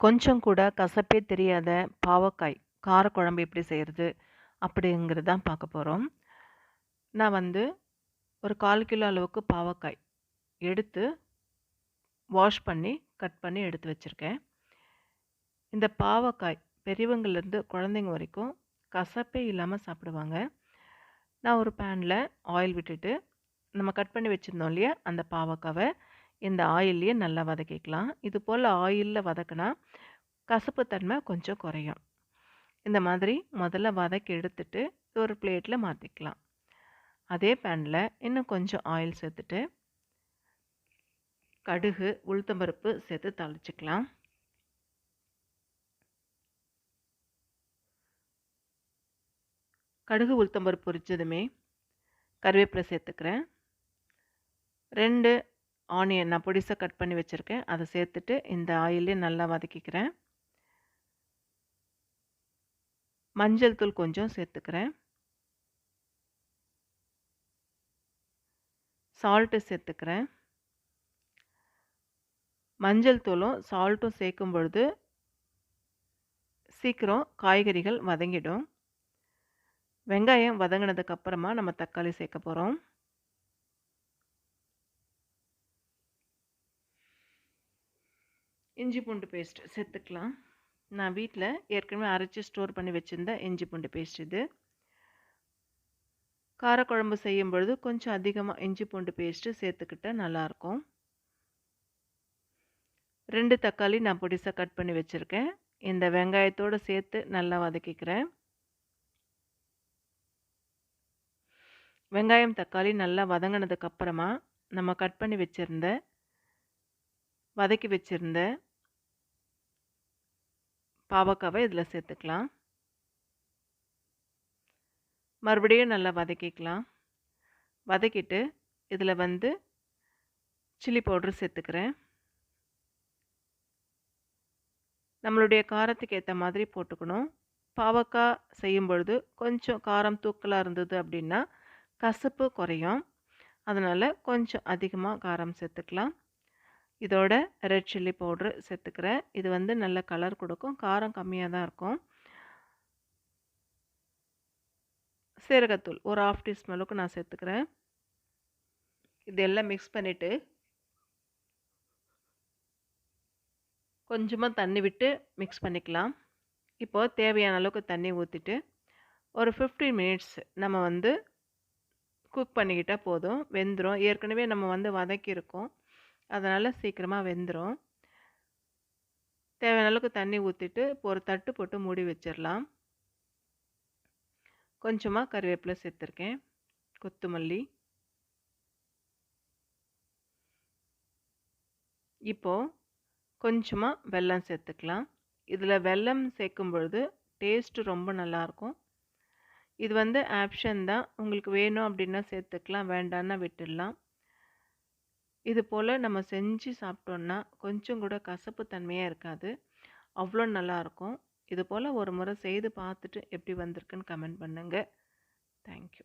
கொஞ்சம் கூட கசப்பே தெரியாத பாவக்காய் காரக்குழம்பு எப்படி செய்கிறது அப்படிங்கிறது தான் பார்க்க போகிறோம் நான் வந்து ஒரு கால் கிலோ அளவுக்கு பாவக்காய் எடுத்து வாஷ் பண்ணி கட் பண்ணி எடுத்து வச்சுருக்கேன். இந்த பாவக்காய் பெரியவங்கள்லேருந்து குழந்தைங்க வரைக்கும் கசப்பே இல்லாமல் சாப்பிடுவாங்க. நான் ஒரு பேனில் ஆயில் விட்டுட்டு நம்ம கட் பண்ணி வச்சுருந்தோம் இல்லையா அந்த பாவக்காவை இந்த ஆயில்லையே நல்லா வதக்கிக்கலாம். இது போல் ஆயிலில் வதக்கினா கசப்பு தன்மை கொஞ்சம் குறையும். இந்த மாதிரி முதல்ல வதக்கி எடுத்துட்டு ஒரு பிளேட்டில் மாற்றிக்கலாம் அதே பேனில் இன்னும் கொஞ்சம் ஆயில் சேர்த்துட்டு கடுகு உளுத்தம்பருப்பு சேர்த்து தாளிச்சிக்கலாம். கடுகு உளுத்தம்பருப்பு பொரிச்சதுமே கருவேப்பிலை சேர்த்துக்கிறேன். ரெண்டு ஆனியன் நான் பொடிசாக கட் பண்ணி வச்சுருக்கேன். அதை சேர்த்துட்டு இந்த ஆயிலே நல்லா வதக்கிக்கிறேன். மஞ்சள் தூள் கொஞ்சம் சேர்த்துக்கிறேன். சால்ட்டு சேர்த்துக்கிறேன். மஞ்சள் தூளும் சால்ட்டும் சேர்க்கும் பொழுது சீக்கிரம் காய்கறிகள் வதங்கிடும். வெங்காயம் வதங்கினதுக்கப்புறமா நம்ம தக்காளி சேர்க்க போகிறோம் இஞ்சி பூண்டு பேஸ்ட் சேர்த்துக்கலாம் நான் வீட்டில் ஏற்கனவே அரைச்சி ஸ்டோர் பண்ணி வச்சுருந்த இஞ்சி பூண்டு பேஸ்ட் இது. காரக்குழம்பு செய்யும் பொழுது கொஞ்சம் அதிகமாக இஞ்சி பூண்டு பேஸ்ட்டு சேர்த்துக்கிட்டால் நல்லாயிருக்கும். ரெண்டு தக்காளி நான் பொடிசாக கட் பண்ணி வச்சுருக்கேன். இந்த வெங்காயத்தோடு சேர்த்து நல்லா வதக்கிக்கிறேன். வெங்காயம் தக்காளி நல்லா வதங்கினதுக்கப்புறமா நம்ம கட் பண்ணி வச்சுருந்த வதக்கி வச்சுருந்த பாவக்காவை இதில் சேர்த்துக்கலாம். மறுபடியும் நல்லா வதக்கிக்கலாம். வதக்கிட்டு இதில் வந்து சில்லி பவுட்ரு சேர்த்துக்கிறேன். நம்மளுடைய காரத்துக்கு ஏற்ற மாதிரி போட்டுக்கணும். பாவக்காய் செய்யும் பொழுது கொஞ்சம் காரம் தூக்கலாக இருந்தது அப்படின்னா கசப்பு குறையும். அதனால் கொஞ்சம் அதிகமாக காரம் சேர்த்துக்கலாம். இதோட ரெட் சில்லி பவுட்ரு சேர்த்துக்கிறேன். இது வந்து நல்ல கலர் கொடுக்கும். காரம் கம்மியாக தான் இருக்கும். சீரகத்தூள் ஒரு ஆஃப் டீஸ்பூன் அளவுக்கு நான் சேர்த்துக்கிறேன். இது எல்லாம் மிக்ஸ் பண்ணிவிட்டு கொஞ்சமாக தண்ணி விட்டு மிக்ஸ் பண்ணிக்கலாம். இப்போது தேவையான அளவுக்கு தண்ணி ஊற்றிட்டு ஒரு ஃபிஃப்டீன் மினிட்ஸ் நம்ம வந்து குக் பண்ணிக்கிட்டால் போதும். வெந்துடும் ஏற்கனவே நம்ம வந்து வதக்கியிருக்கோம். அதனால் சீக்கிரமாக வெந்துடும் தேவையான அளவுக்கு தண்ணி ஊற்றிட்டு இப்போ ஒரு தட்டு போட்டு மூடி வச்சிடலாம் கொஞ்சமாக கருவேப்பிலை சேர்த்துருக்கேன். கொத்தமல்லி. இப்போது கொஞ்சமாக வெல்லம் சேர்த்துக்கலாம். இதில் வெல்லம் சேர்க்கும் பொழுது டேஸ்ட்டு ரொம்ப நல்லாயிருக்கும் இது வந்து ஆப்ஷன் தான். உங்களுக்கு வேணும் அப்படின்னா சேர்த்துக்கலாம் வேண்டான்னா விட்டுடலாம். இது போல் நம்ம செஞ்சு சாப்பிட்டோன்னா கொஞ்சம் கூட கசப்பு தன்மையாக இருக்காது. அவ்வளோ நல்லாயிருக்கும் இது போல் ஒரு முறை செய்து பார்த்துட்டு எப்படி வந்திருக்குன்னு கமெண்ட் பண்ணுங்கள் தேங்க்யூ.